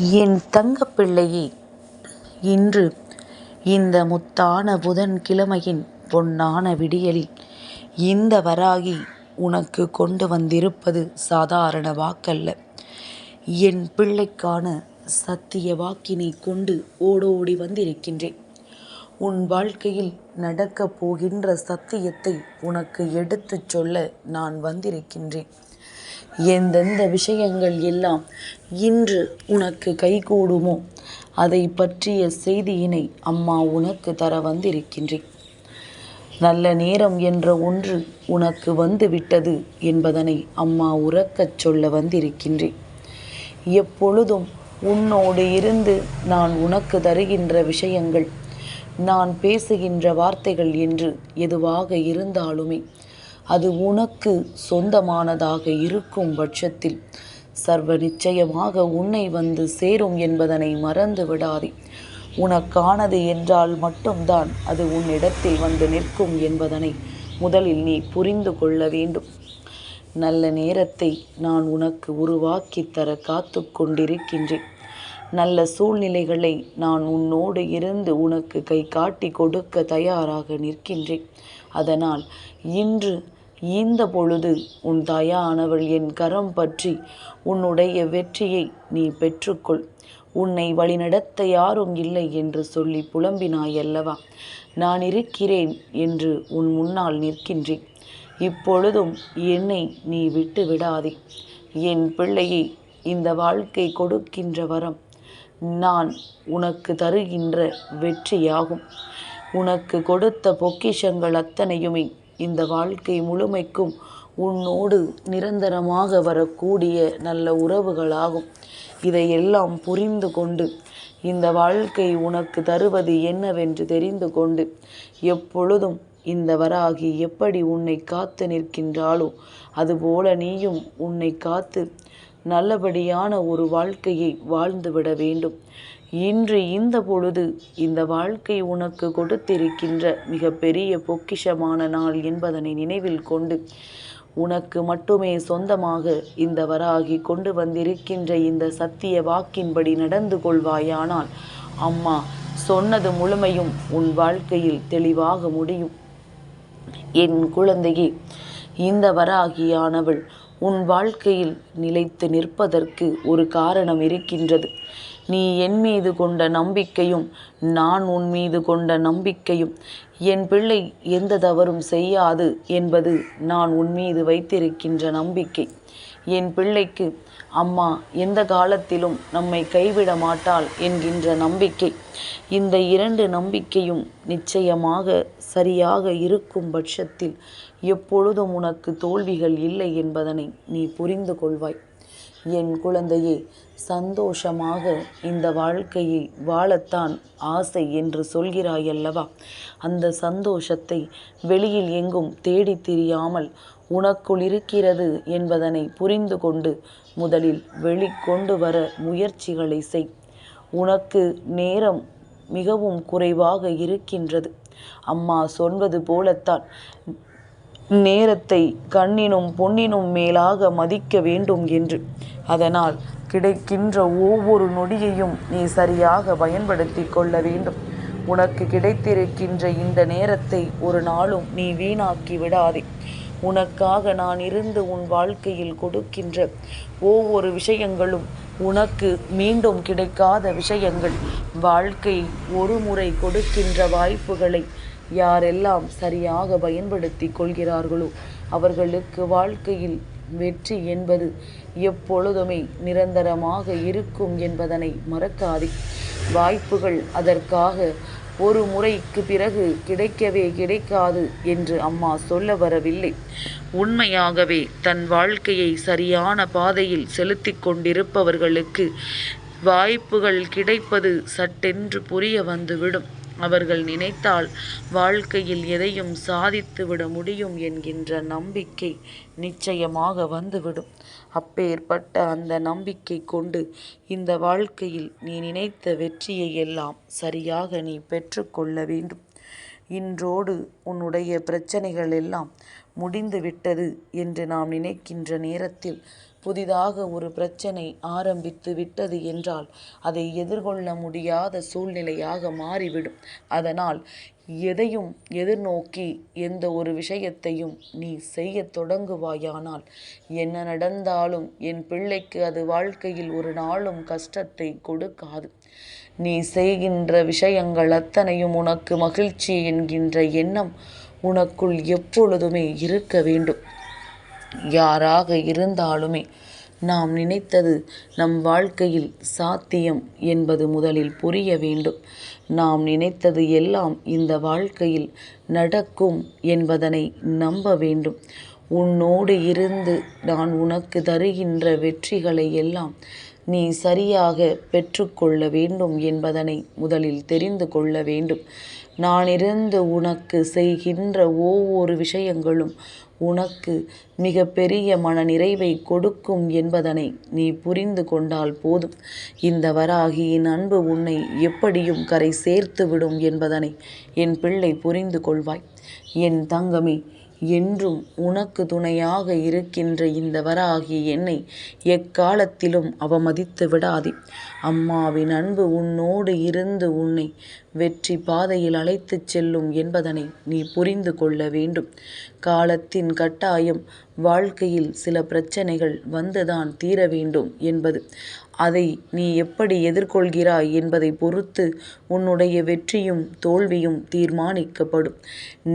என் தங்கப்பிள்ளையே இன்று இந்த முத்தான புதன் கிழமையின் பொன்னான விடியலில் இந்த வராகி உனக்கு கொண்டு வந்திருப்பது சாதாரண வாக்கல்ல. என் பிள்ளைக்கான சத்திய வாக்கினை கொண்டு ஓடோடி வந்திருக்கின்றேன். உன் வாழ்க்கையில் நடக்கப் போகின்ற சத்தியத்தை உனக்கு எடுத்துச் சொல்ல நான் வந்திருக்கின்றேன். எந்தெந்த விஷயங்கள் எல்லாம் இன்று உனக்கு கைகூடுமோ அதை பற்றிய செய்தியினை அம்மா உனக்கு தர வந்திருக்கின்றேன். நல்ல நேரம் என்ற ஒன்று உனக்கு வந்துவிட்டது என்பதனை அம்மா உறக்கச் சொல்ல வந்திருக்கின்றேன். எப்பொழுதும் உன்னோடு இருந்து நான் உனக்கு தருகின்ற விஷயங்கள் நான் பேசுகின்ற வார்த்தைகள் என்று எதுவாக இருந்தாலுமே அது உனக்கு சொந்தமானதாக இருக்கும் பட்சத்தில். சர்வ நிச்சயமாக உன்னை வந்து சேரும் என்பதனை மறந்து விடாதே. உனக்கானது என்றால் மட்டும்தான் அது உன்னிடத்தில் வந்து நிற்கும் என்பதனை முதலில் நீ புரிந்து கொள்ள வேண்டும். நல்ல நேரத்தை நான் உனக்கு உருவாக்கி தர காத்து கொண்டிருக்கின்றேன். நல்ல சூழ்நிலைகளை நான் உன்னோடு இருந்து உனக்கு கை காட்டி கொடுக்க தயாராக நிற்கின்றேன். அதனால் இன்று இந்த பொழுது உன் தாயானவள் என் கரம் பற்றி உன்னுடைய வெற்றியை நீ பெற்றுக்கொள். உன்னை வழிநடத்த யாரும் இல்லை என்று சொல்லி புலம்பினாயல்லவா? நான் இருக்கிறேன் என்று உன் முன்னால் நிற்கின்றேன். இப்பொழுதும் என்னை நீ விட்டு விடாதே என் பிள்ளையை இந்த வாழ்க்கை கொடுக்கின்ற வரம் நான் உனக்கு தருகின்ற வெற்றியாகும். உனக்கு கொடுத்த பொக்கிஷங்கள் அத்தனையுமே இந்த வாழ்க்கை முழுமைக்கும் உன்னோடு நிரந்தரமாக வரக்கூடிய நல்ல உறவுகளாகும். இதையெல்லாம் புரிந்து கொண்டு இந்த வாழ்க்கை உனக்கு தருவது என்னவென்று தெரிந்து கொண்டு எப்பொழுதும் இந்த வராகி எப்படி உன்னை காத்து நிற்கின்றாளோ அதுபோல நீயும் உன்னை காத்து நல்லபடியான ஒரு வாழ்க்கையை வாழ்ந்துவிட வேண்டும். இன்று இந்த பொழுது இந்த வாழ்க்கை உனக்கு கொடுத்திருக்கின்ற மிகப்பெரிய பொக்கிஷமான நாள் என்பதனை நினைவில் கொண்டு உனக்கு மட்டுமே சொந்தமாக இந்த வராகி கொண்டு வந்திருக்கின்ற இந்த சத்திய வாக்கின்படி நடந்து கொள்வாயானால் அம்மா சொன்னது முழுமையும் உன் வாழ்க்கையில் தெளிவாக முடியும். என் குழந்தையே இந்த வராகியானவள் உன் வாழ்க்கையில் நிலைத்து நிற்பதற்கு ஒரு காரணம் இருக்கின்றது. நீ என் மீது கொண்ட நம்பிக்கையும் நான் உன் மீது கொண்ட நம்பிக்கையும் என் பிள்ளை எந்த தவறும் செய்யாது என்பது நான் உன் மீது வைத்திருக்கின்ற நம்பிக்கை. என் பிள்ளைக்கு அம்மா எந்த காலத்திலும் நம்மை கைவிட மாட்டாள் என்கின்ற நம்பிக்கை. இந்த இரண்டு நம்பிக்கையும் நிச்சயமாக சரியாக இருக்கும் பட்சத்தில் எப்பொழுதும் உனக்கு தோல்விகள் இல்லை என்பதனை நீ புரிந்து கொள்வாய். என் குழந்தையே சந்தோஷமாக இந்த வாழ்க்கையை வாழத்தான் ஆசை என்று சொல்கிறாயல்லவா? அந்த சந்தோஷத்தை வெளியில் எங்கும் தேடி திரியாமல் உனக்குள் இருக்கிறது என்பதனை புரிந்து கொண்டு முதலில் வெளிக்கொண்டு வர முயற்சிகளை செய். உனக்கு நேரம் மிகவும் குறைவாக இருக்கின்றது. அம்மா சொல்வது போலத்தான். நேரத்தை கண்ணினும் பொன்னினும் மேலாக மதிக்க வேண்டும் என்று. அதனால் கிடைக்கின்ற ஒவ்வொரு நொடியையும் நீ சரியாக பயன்படுத்தி கொள்ள வேண்டும். உனக்கு கிடைத்திருக்கின்ற இந்த நேரத்தை ஒரு நாளும் நீ வீணாக்கி விடாதே. உனக்காக நான் இருந்து உன் வாழ்க்கையில் கொடுக்கின்ற ஒவ்வொரு விஷயங்களும் உனக்கு மீண்டும் கிடைக்காத விஷயங்கள். வாழ்க்கை ஒரு முறை கொடுக்கின்ற வாய்ப்புகளை யாரெல்லாம் சரியாக பயன்படுத்தி கொள்கிறார்களோ அவர்களுக்கு வாழ்க்கையில் வெற்றி என்பது எப்பொழுதுமே நிரந்தரமாக இருக்கும் என்பதனை மறக்காதே. வாய்ப்புகள் அதற்காக ஒரு முறைக்கு பிறகு கிடைக்கவே கிடைக்காது என்று அம்மா சொல்ல வரவில்லை. உண்மையாகவே தன் வாழ்க்கையை சரியான பாதையில் செலுத்தி கொண்டிருப்பவர்களுக்கு வாய்ப்புகள் கிடைப்பது சட்டென்று புரிய வந்துவிடும். அவர்கள் நினைத்தால் வாழ்க்கையில் எதையும் சாதித்துவிட முடியும் என்கின்ற நம்பிக்கை நிச்சயமாக வந்துவிடும். அப்பேற்பட்ட அந்த நம்பிக்கை கொண்டு இந்த வாழ்க்கையில் நீ நினைத்த வெற்றியை எல்லாம் சரியாக நீ பெற்றுக்கொள்ள வேண்டும். இன்றோடு உன்னுடைய பிரச்சனைகள் எல்லாம் முடிந்து விட்டது என்று நாம் நினைக்கின்ற நேரத்தில் புதிதாக ஒரு பிரச்சனை ஆரம்பித்து விட்டது என்றால் அதை எதிர்கொள்ள முடியாத சூழ்நிலையாக மாறிவிடும். அதனால் எதையும் எதிர்நோக்கி எந்த ஒரு விஷயத்தையும் நீ செய்ய தொடங்குவாயானால் என்ன நடந்தாலும் என் பிள்ளைக்கு அது வாழ்க்கையில் ஒரு நாளும் கஷ்டத்தை கொடுக்காது. நீ செய்கின்ற விஷயங்கள் அத்தனையும் உனக்கு மகிழ்ச்சி என்கின்ற எண்ணம் உனக்குள் எப்பொழுதுமே இருக்க வேண்டும். யாராக இருந்தாலுமே நாம் நினைத்தது நம் வாழ்க்கையில் சாத்தியம் என்பது முதலில் புரிய வேண்டும். நாம் நினைத்தது எல்லாம் இந்த வாழ்க்கையில் நடக்கும் என்பதனை நம்ப வேண்டும். உன்னோடு இருந்து நான் உனக்கு தருகின்ற வெற்றிகளை எல்லாம் நீ சரியாக பெற்றுக்கொள்ள வேண்டும் என்பதனை முதலில் தெரிந்து கொள்ள வேண்டும். நான் இருந்து உனக்கு செய்கின்ற ஒவ்வொரு விஷயங்களும் உனக்கு மிக பெரிய மன நிறைவை கொடுக்கும் என்பதனை நீ புரிந்து கொண்டால் போதும். இந்த வராகியின் அன்பு உன்னை எப்படியும் கரை சேர்த்து விடும் என்பதனை என் பிள்ளை புரிந்து கொள்வாய். என் தங்கமே என்றும் உனக்கு துணையாக இருக்கின்ற இந்த வராகி என்னை எக்காலத்திலும் அவமதித்து விடாதே. அம்மாவின் அன்பு உன்னோடு இருந்து உன்னை வெற்றி பாதையில் அழைத்துச் செல்லும் என்பதனை நீ புரிந்து கொள்ள வேண்டும். காலத்தின் கட்டாயம் வாழ்க்கையில் சில பிரச்சனைகள் வந்துதான் தீர வேண்டும் என்பது. அதை நீ எப்படி எதிர்கொள்கிறாய் என்பதை பொறுத்து உன்னுடைய வெற்றியும் தோல்வியும் தீர்மானிக்கப்படும்.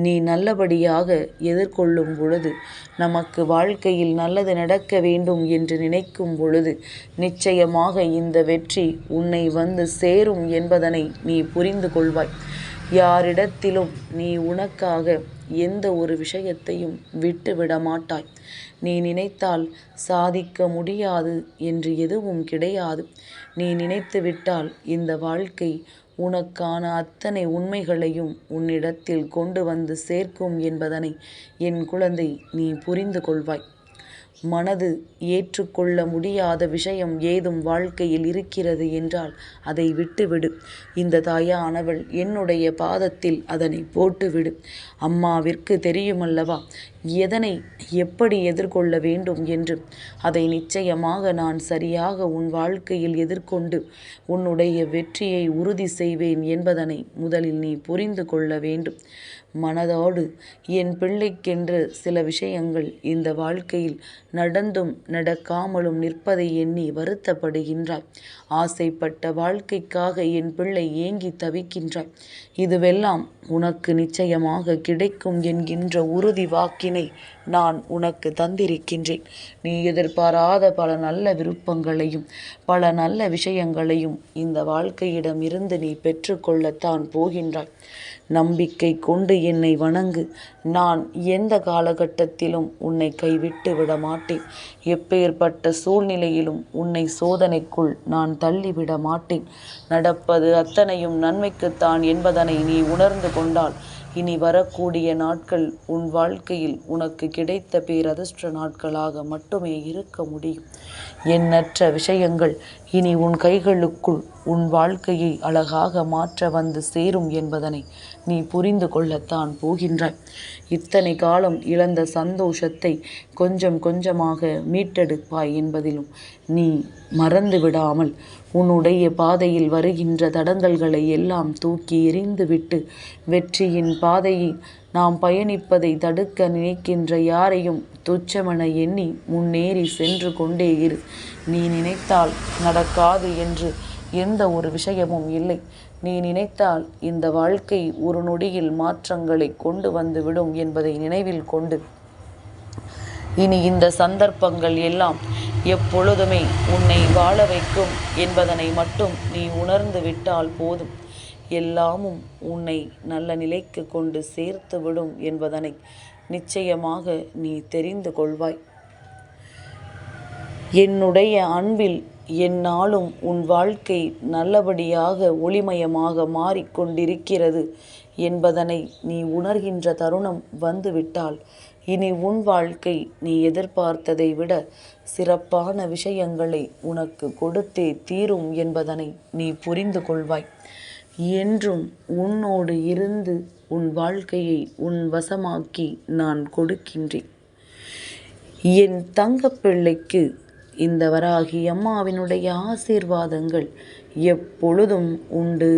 நீ நல்லபடியாக எதிர்கொள்ளும் பொழுது நமக்கு வாழ்க்கையில் நல்லது நடக்க வேண்டும் என்று நினைக்கும் பொழுது நிச்சயமாக இந்த வெற்றி உன்னை வந்து சேரும் என்பதனை நீ புரிந்து கொள்வாய். யாரிடத்திலும் நீ உனக்காக எந்த ஒரு விஷயத்தையும் விட்டுவிட மாட்டாய் நீ நினைத்தால் சாதிக்க முடியாது என்று எதுவும் கிடையாது. நீ நினைத்து விட்டால் இந்த வாழ்க்கை உனக்கான அத்தனை உண்மைகளையும் உன்னிடத்தில் கொண்டு வந்து சேர்க்கும் என்பதனை என் குழந்தை நீ புரிந்து கொள்வாய். மனது ஏற்றுக்கொள்ள முடியாத விஷயம் ஏதும் வாழ்க்கையில் இருக்கிறது என்றால் அதை விட்டுவிடு. இந்த தாயானவள் என்னுடைய பாதத்தில் அதனை போட்டுவிடு. அம்மாவிற்கு தெரியுமல்லவா? எதனை எப்படி எதிர்கொள்ள வேண்டும் என்று? அதை நிச்சயமாக நான் சரியாக உன் வாழ்க்கையில் எதிர்கொண்டு உன்னுடைய வெற்றியை உறுதி செய்வேன் என்பதனை முதலில் நீ புரிந்து கொள்ள வேண்டும். மனதோடு என் பிள்ளைக்கென்று சில விஷயங்கள் இந்த வாழ்க்கையில் நடந்தும் நடக்காமலும் நிற்பதை எண்ணி வருத்தப்படுகின்றாய் ஆசைப்பட்ட வாழ்க்கைக்காக என் பிள்ளை ஏங்கி தவிக்கின்றாய் இதுவெல்லாம் உனக்கு நிச்சயமாக கிடைக்கும் என்கின்ற உறுதி வாக்கினை நான் உனக்கு தந்திருக்கின்றேன். நீ எதிர்பாராத பல நல்ல விருப்பங்களையும் பல நல்ல விஷயங்களையும் இந்த வாழ்க்கையிடம் இருந்து நீ பெற்றுக்கொள்ளத்தான் போகின்றாய். நம்பிக்கை கொண்டு என்னை வணங்கு. நான் எந்த காலகட்டத்திலும் உன்னை கைவிட்டு விட மாட்டேன் எப்பேற்பட்ட சூழ்நிலையிலும் உன்னை சோதனைக்குள் நான் தள்ளிவிட மாட்டேன். நடப்பது அத்தனையும் நன்மைக்குத்தான் என்பதனை நீ உணர்ந்து கொண்டால் இனி வரக்கூடிய நாட்கள் உன் வாழ்க்கையில் உனக்கு கிடைத்த பேரதிர்ஷ்ட நாட்களாக மட்டுமே இருக்க முடியும். எண்ணற்ற விஷயங்கள் இனி உன் கைகளுக்குள் உன் வாழ்க்கையை அழகாக மாற்ற வந்து சேரும் என்பதனை நீ புரிந்து கொள்ளத்தான் போகின்றாய். இத்தனை காலம் இழந்த சந்தோஷத்தை கொஞ்சம் கொஞ்சமாக மீட்டெடுப்பாய் என்பதிலும் நீ மறந்து விடாமல் உன்னுடைய பாதையில் வருகின்ற தடங்கல்களை எல்லாம் தூக்கி எறிந்துவிட்டு வெற்றியின் பாதையை நாம் பயணிப்பதை தடுக்க நினைக்கின்ற யாரையும் துச்சமென எண்ணி முன்னேறி சென்று கொண்டே இரு. நீ நினைத்தால் நடக்காது என்று எந்த ஒரு விஷயமும் இல்லை. நீ நினைத்தால் இந்த வாழ்க்கை ஒரு நொடியில் மாற்றங்களை கொண்டு வந்துவிடும் என்பதை நினைவில் கொண்டு. இனி இந்த சந்தர்ப்பங்கள் எல்லாம் எப்பொழுதுமே உன்னை வாழ வைக்கும் என்பதனை மட்டும் நீ உணர்ந்து விட்டால் போதும். எல்லாமும் உன்னை நல்ல நிலைக்கு கொண்டு சேர்த்து விடும் என்பதனை நிச்சயமாக நீ தெரிந்து கொள்வாய். என்னுடைய அன்பில் என்னாலும் உன் வாழ்க்கை நல்லபடியாக ஒளிமயமாக மாறிக்கொண்டிருக்கிறது என்பதனை நீ உணர்கின்ற தருணம் வந்துவிட்டால் இனி உன் வாழ்க்கை நீ எதிர்பார்த்ததை விட சிறப்பான விஷயங்களை உனக்கு கொடுத்தே தீரும் என்பதனை நீ புரிந்து கொள்வாய். என்றும் உன்னோடு இருந்து உன் வாழ்க்கையை உன் வசமாக்கி நான் கொடுக்கின்றேன். என் தங்கப்பிள்ளைக்கு இந்த வராகி அம்மாவினுடைய ஆசீர்வாதங்கள் எப்பொழுதும் உண்டு.